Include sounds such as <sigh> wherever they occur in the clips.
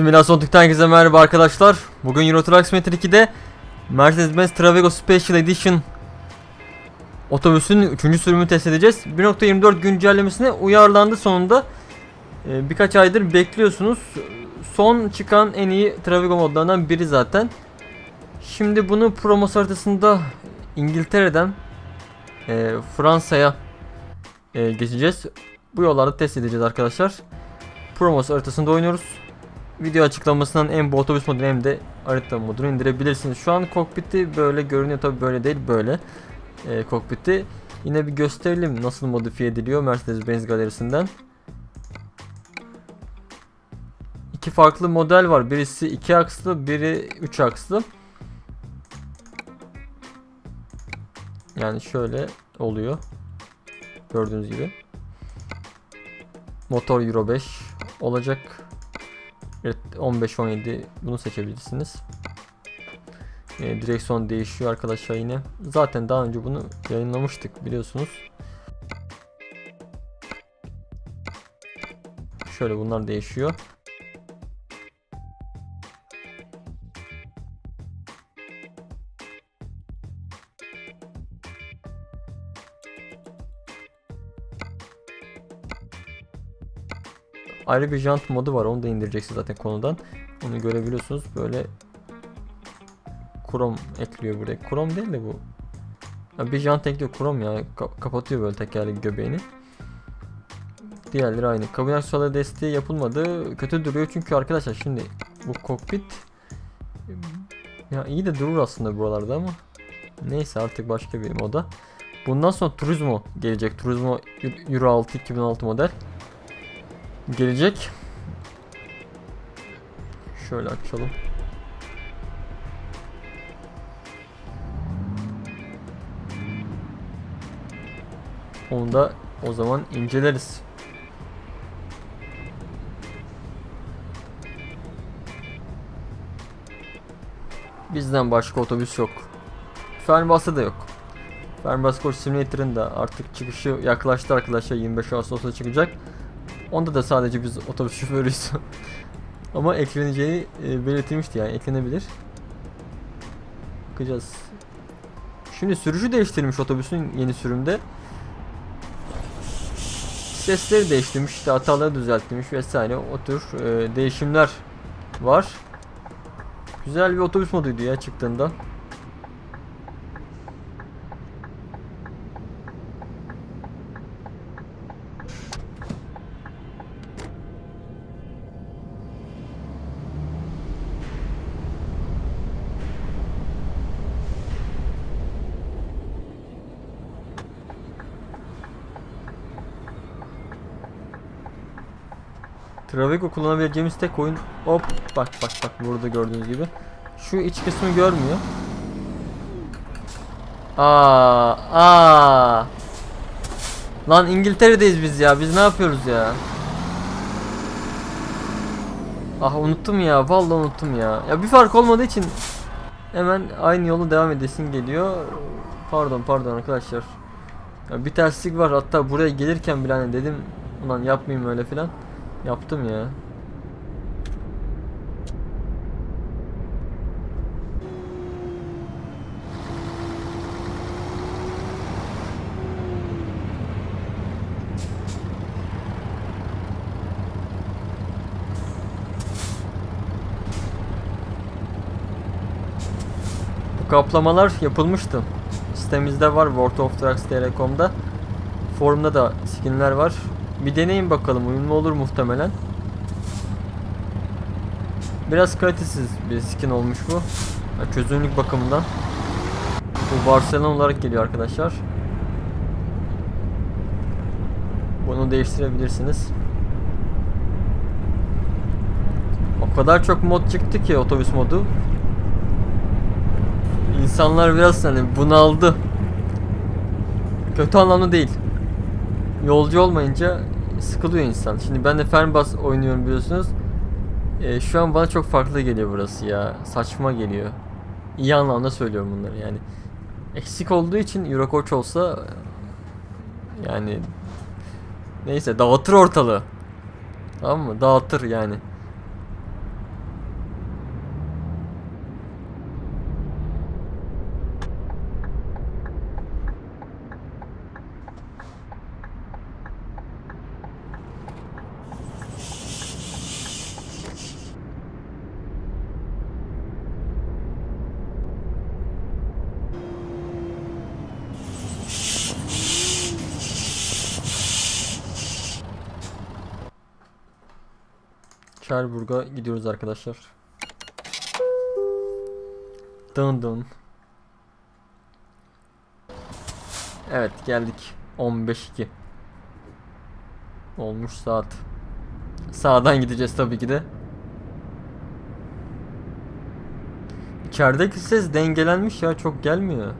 Simülasyon Türk'ten herkese merhaba arkadaşlar. Bugün Euro Truck Simulator 2'de Mercedes-Benz Travego Special Edition otobüsün 3. sürümünü test edeceğiz. 1.24 güncellemesine uyarlandı sonunda. Ee, birkaç aydır bekliyorsunuz. Son çıkan en iyi Travego modlarından biri zaten. Şimdi bunu promos haritasında İngiltere'den e, Fransa'ya e, geçeceğiz. Bu yollarda test edeceğiz arkadaşlar. Promos haritasında oynuyoruz video açıklamasından hem bu otobüs modunu hem de harita modunu indirebilirsiniz. Şu an kokpiti böyle görünüyor tabi böyle değil böyle e, kokpiti. Yine bir gösterelim nasıl modifiye ediliyor Mercedes-Benz galerisinden. İki farklı model var. Birisi 2 akslı, biri 3 akslı. Yani şöyle oluyor. Gördüğünüz gibi. Motor Euro 5 olacak. Evet 15-17 bunu seçebilirsiniz. Ee, direksiyon değişiyor arkadaşlar yine. Zaten daha önce bunu yayınlamıştık biliyorsunuz. Şöyle bunlar değişiyor. Ayrı bir jant modu var. Onu da indireceksiniz zaten konudan. Onu görebiliyorsunuz. Böyle krom ekliyor buraya. Krom değil de bu. Ya bir jant ekliyor krom ya. Ka- kapatıyor böyle tekerlek göbeğini. Diğerleri aynı. Kabin aksesuarları desteği yapılmadı. Kötü duruyor çünkü arkadaşlar şimdi bu kokpit ya iyi de durur aslında buralarda ama neyse artık başka bir moda. Bundan sonra Turismo gelecek. Turismo Euro 6 2006 model gelecek. Şöyle açalım. Onu da o zaman inceleriz. Bizden başka otobüs yok. Fernbus'ta da yok. Fernbus Coach Simulator'ın da artık çıkışı yaklaştı arkadaşlar 25 Ağustos'ta çıkacak. Onda da sadece biz otobüs şoförüyüz. <laughs> Ama ekleneceği e, belirtilmişti yani eklenebilir. Bakacağız. Şimdi sürücü değiştirmiş otobüsün yeni sürümde. Sesleri değiştirmiş, işte hataları düzeltmiş vesaire o tür e, değişimler var. Güzel bir otobüs moduydu ya çıktığında. Travego kullanabileceğimiz tek oyun hop bak bak bak burada gördüğünüz gibi. Şu iç kısmı görmüyor. Aa, aa. Lan İngiltere'deyiz biz ya. Biz ne yapıyoruz ya? Ah unuttum ya. Vallahi unuttum ya. Ya bir fark olmadığı için hemen aynı yolu devam edesin geliyor. Pardon pardon arkadaşlar. Ya bir terslik var. Hatta buraya gelirken bile hani dedim ulan yapmayayım öyle filan. Yaptım ya. Bu kaplamalar yapılmıştı. Sitemizde var World of Trucks. Forumda da skinler var. Bir deneyin bakalım uyumlu olur muhtemelen. Biraz kalitesiz bir skin olmuş bu. Ya çözünürlük bakımından. Bu Barcelona olarak geliyor arkadaşlar. Bunu değiştirebilirsiniz. O kadar çok mod çıktı ki otobüs modu. İnsanlar biraz hani bunaldı. Kötü anlamda değil yolcu olmayınca sıkılıyor insan. Şimdi ben de Fernbus oynuyorum biliyorsunuz. Ee, şu an bana çok farklı geliyor burası ya. Saçma geliyor. İyi anlamda söylüyorum bunları yani. Eksik olduğu için Eurocoach olsa yani neyse dağıtır ortalığı. Tamam mı? Dağıtır yani. Cherbourg'a gidiyoruz arkadaşlar. Dın dın. Evet geldik. 15.2 Olmuş saat. Sağdan gideceğiz tabii ki de. İçerideki ses dengelenmiş ya çok gelmiyor.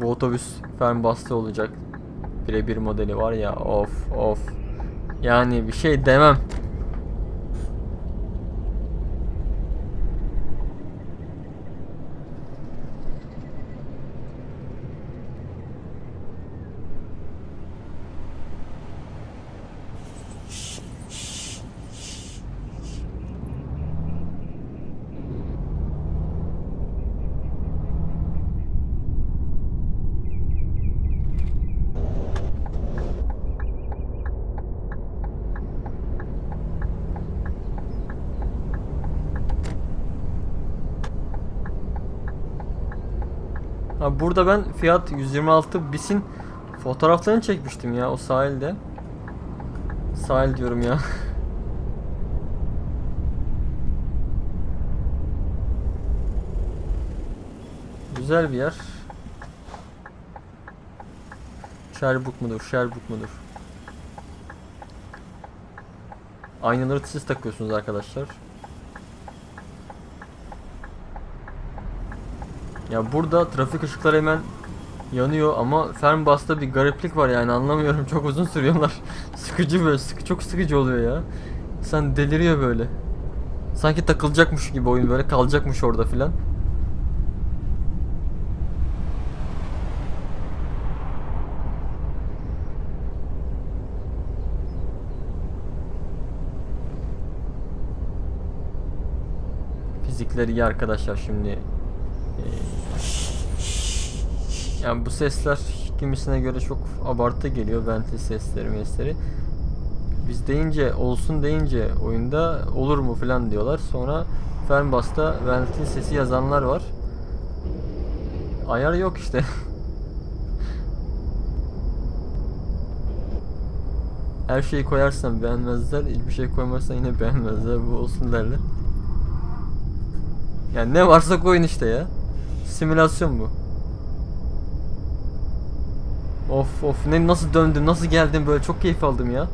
Bu otobüs Fernbus'ta olacak. Birebir modeli var ya of of. Yani bir şey demem. Ha burada ben Fiat 126 Bis'in fotoğraflarını çekmiştim ya o sahilde. Sahil diyorum ya. <laughs> Güzel bir yer. Sherbrooke mudur? Sherbrooke mudur? Aynaları siz takıyorsunuz arkadaşlar. Ya burada trafik ışıkları hemen yanıyor ama Fernbus'ta bir gariplik var yani anlamıyorum çok uzun sürüyorlar. <laughs> sıkıcı böyle sıkı çok sıkıcı oluyor ya. Sen deliriyor böyle. Sanki takılacakmış gibi oyun böyle kalacakmış orada filan. Fizikleri iyi arkadaşlar şimdi. Yani bu sesler kimisine göre çok abartı geliyor ventil sesleri mesleri. Biz deyince olsun deyince oyunda olur mu falan diyorlar. Sonra Fernbus'ta ventil sesi yazanlar var. Ayar yok işte. <laughs> Her şeyi koyarsan beğenmezler, hiçbir şey koymazsan yine beğenmezler. Bu olsun derler. Yani ne varsa koyun işte ya. Simülasyon bu. Of of ne nasıl döndüm nasıl geldim böyle çok keyif aldım ya.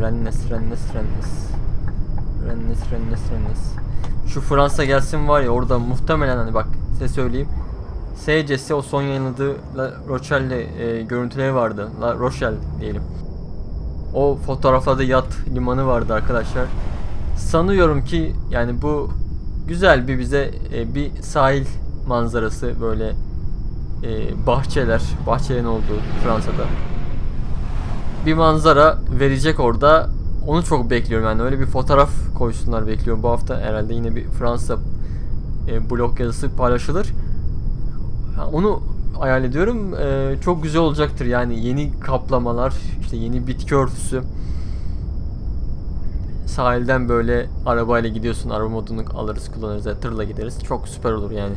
Rennes, Rennes, Rennes Rennes, Rennes. Şu Fransa gelsin var ya orada muhtemelen hani bak size söyleyeyim. SCS o son yayınladığı La Rochelle e, görüntüleri vardı. La Rochelle diyelim. O fotoğraflarda yat limanı vardı arkadaşlar. Sanıyorum ki yani bu güzel bir bize e, bir sahil manzarası böyle e, bahçeler, bahçelerin olduğu Fransa'da bir manzara verecek orada. Onu çok bekliyorum yani öyle bir fotoğraf koysunlar bekliyorum. Bu hafta herhalde yine bir Fransa e, blog yazısı paylaşılır. Ha, onu hayal ediyorum. E, çok güzel olacaktır yani yeni kaplamalar, işte yeni bitki örtüsü. Sahilden böyle arabayla gidiyorsun. Araba modunu alırız, kullanırız. ya Tırla gideriz. Çok süper olur yani.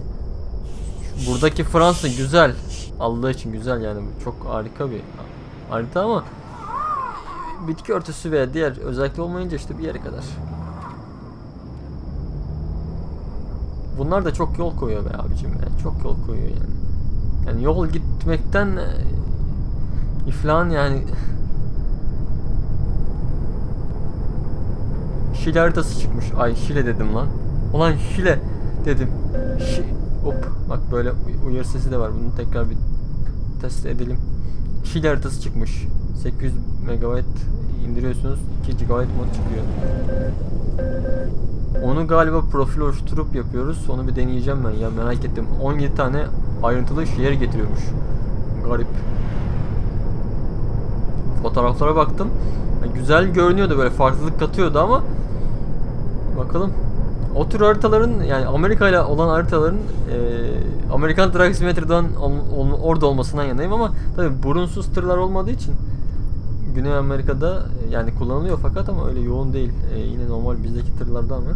Buradaki Fransa güzel. Allah için güzel yani. Çok harika bir harita ama bitki örtüsü veya diğer özellikle olmayınca işte bir yere kadar. Bunlar da çok yol koyuyor be abicim ya. Çok yol koyuyor yani. Yani yol gitmekten e, iflan yani <laughs> Şile haritası çıkmış. Ay Şile dedim lan. Ulan Şile dedim. Şi Hop bak böyle uy- uyarı sesi de var. Bunu tekrar bir test edelim. Şile haritası çıkmış. 800 MB indiriyorsunuz. 2 GB mod çıkıyor. Onu galiba profil oluşturup yapıyoruz. Onu bir deneyeceğim ben ya merak ettim. 17 tane ayrıntılı şehir getiriyormuş. Garip. Fotoğraflara baktım. güzel görünüyordu böyle farklılık katıyordu ama bakalım. O tür haritaların yani Amerika ile olan haritaların e, Amerikan ol- orada olmasından yanayım ama tabi burunsuz tırlar olmadığı için Güney Amerika'da e, yani kullanılıyor fakat ama öyle yoğun değil. E, yine normal bizdeki tırlardan var.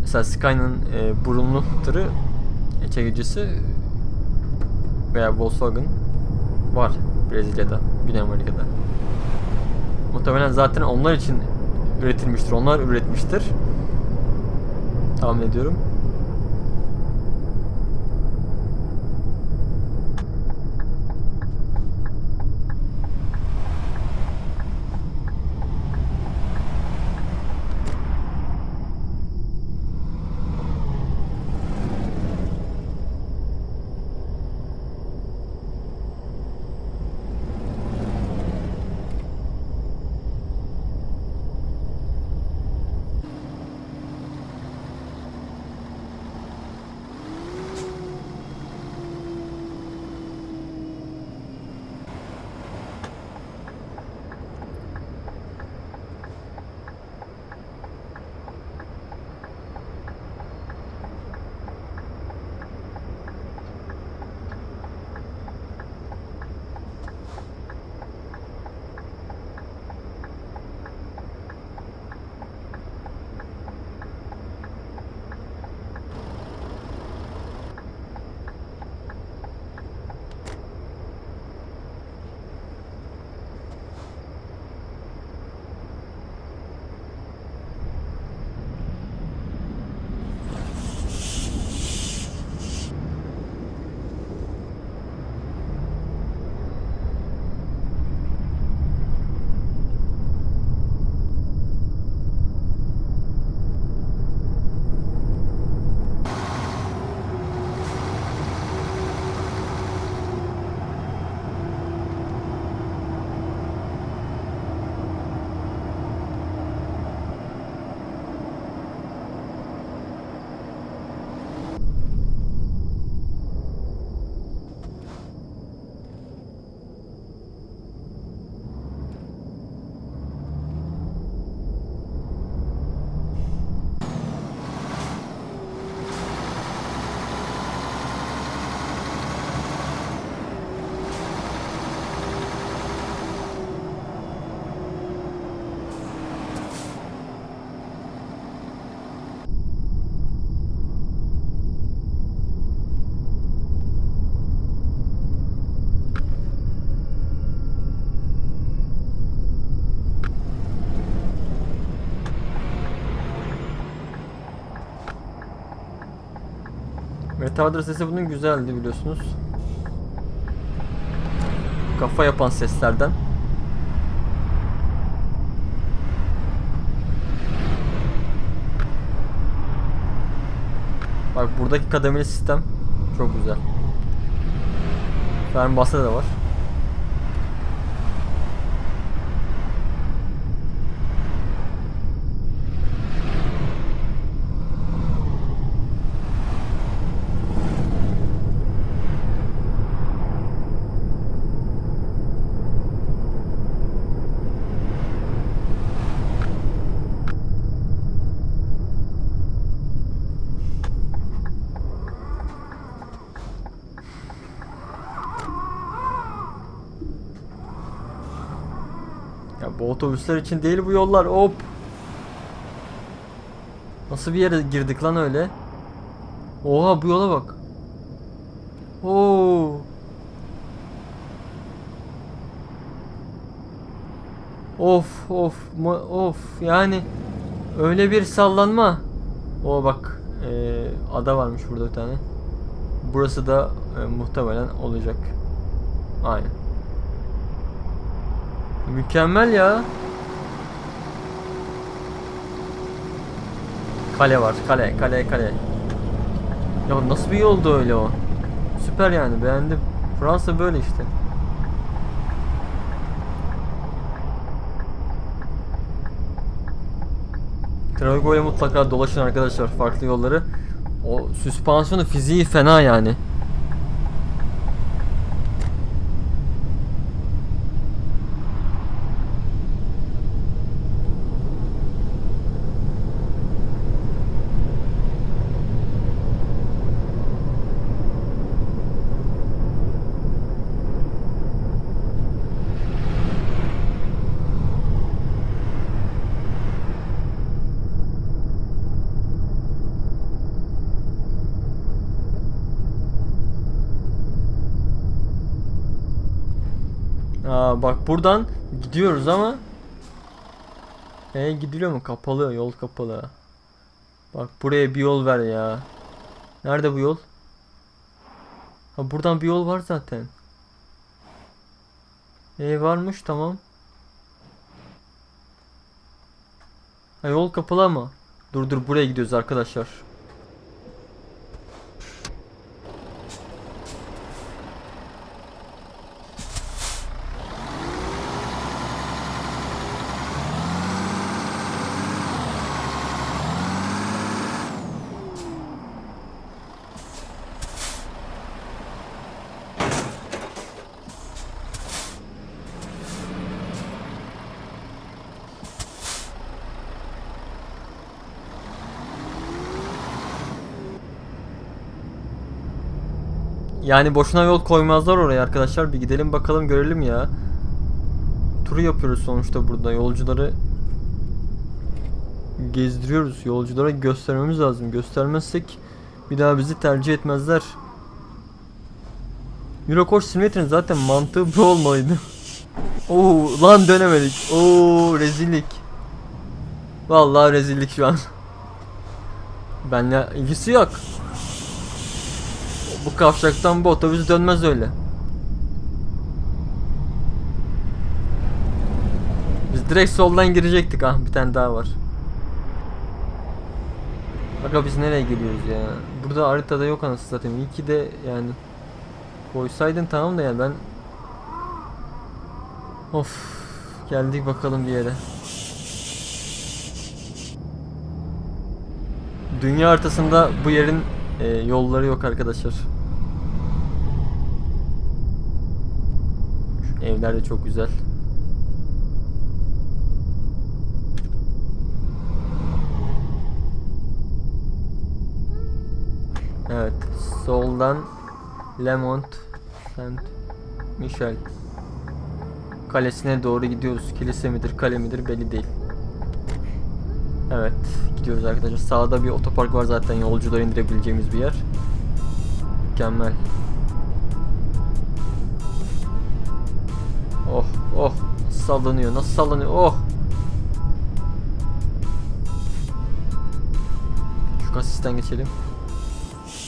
Mesela Skyline'ın e, burunlu tırı e, çekicisi veya Volkswagen var Brezilya'da, Güney Amerika'da. Muhtemelen zaten onlar için üretilmiştir. Onlar üretmiştir. Tahmin ediyorum. Retarder sesi bunun güzeldi biliyorsunuz. Kafa yapan seslerden. Bak buradaki kademeli sistem çok güzel. Fernbahçe'de de var. Ya bu otobüsler için değil bu yollar. Hop. Nasıl bir yere girdik lan öyle? Oha bu yola bak. Oo. Of of of yani öyle bir sallanma. O bak eee, ada varmış burada bir tane. Burası da e, muhtemelen olacak. Aynen. Mükemmel ya. Kale var. Kale, kale, kale. Ya nasıl bir yoldu öyle o? Süper yani beğendim. Fransa böyle işte. Travigo ile mutlaka dolaşın arkadaşlar farklı yolları. O süspansiyonu fiziği fena yani. Aa bak buradan gidiyoruz ama E gidiliyor mu? Kapalı, yol kapalı. Bak buraya bir yol ver ya. Nerede bu yol? Ha buradan bir yol var zaten. E varmış tamam. Ha yol kapalı ama. Dur dur buraya gidiyoruz arkadaşlar. Yani boşuna yol koymazlar oraya arkadaşlar. Bir gidelim bakalım görelim ya. Turu yapıyoruz sonuçta burada. Yolcuları gezdiriyoruz. Yolculara göstermemiz lazım. Göstermezsek bir daha bizi tercih etmezler. Eurocoach Simulator'ın zaten mantığı bu olmalıydı. <laughs> Oo lan dönemedik. Oo rezillik. Vallahi rezillik şu an. <laughs> Benle ilgisi yok. Bu kavşaktan bu otobüs dönmez öyle. Biz direkt soldan girecektik ah bir tane daha var. Aga biz nereye geliyoruz ya? Burada haritada yok anasını satayım. İyi ki de yani koysaydın tamam da yani ben Of geldik bakalım bir yere. Dünya haritasında bu yerin e, yolları yok arkadaşlar. Evler de çok güzel. Evet, soldan Lemont Saint Michel kalesine doğru gidiyoruz. Kilise midir, kale midir belli değil. Evet, gidiyoruz arkadaşlar. Sağda bir otopark var zaten yolcuları indirebileceğimiz bir yer. Mükemmel. Oh, oh. Sallanıyor, nasıl sallanıyor, oh. Şu kasisten geçelim.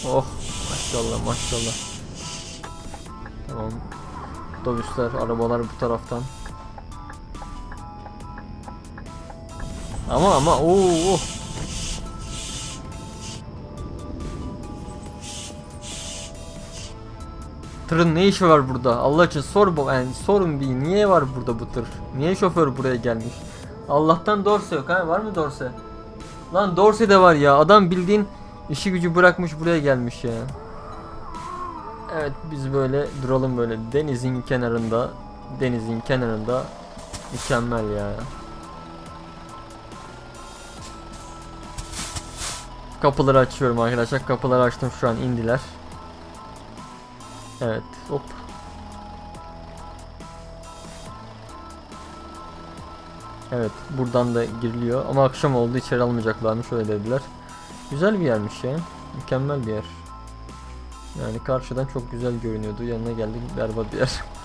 Oh, maşallah, maşallah. Tamam. Otobüsler, arabalar bu taraftan. Ama ama ooo. Tırın ne işi var burada? Allah için sor bu yani sorun bir niye var burada bu tır? Niye şoför buraya gelmiş? Allah'tan dorse yok ha var mı dorse? Lan dorse de var ya adam bildiğin işi gücü bırakmış buraya gelmiş ya. Evet biz böyle duralım böyle denizin kenarında denizin kenarında mükemmel ya. Kapıları açıyorum arkadaşlar. Kapıları açtım şu an indiler. Evet. Hop. Evet. Buradan da giriliyor. Ama akşam oldu. içeri almayacaklarmış. Öyle dediler. Güzel bir yermiş ya. Mükemmel bir yer. Yani karşıdan çok güzel görünüyordu. Yanına geldik berbat bir yer. <laughs>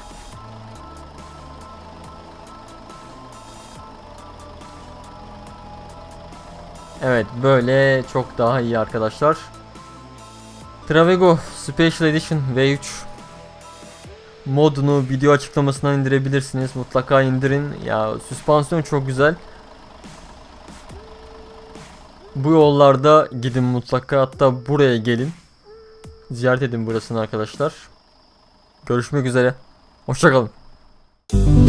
Evet böyle çok daha iyi arkadaşlar. Travego Special Edition V3 modunu video açıklamasından indirebilirsiniz. Mutlaka indirin. Ya süspansiyon çok güzel. Bu yollarda gidin mutlaka hatta buraya gelin. Ziyaret edin burasını arkadaşlar. Görüşmek üzere. Hoşçakalın.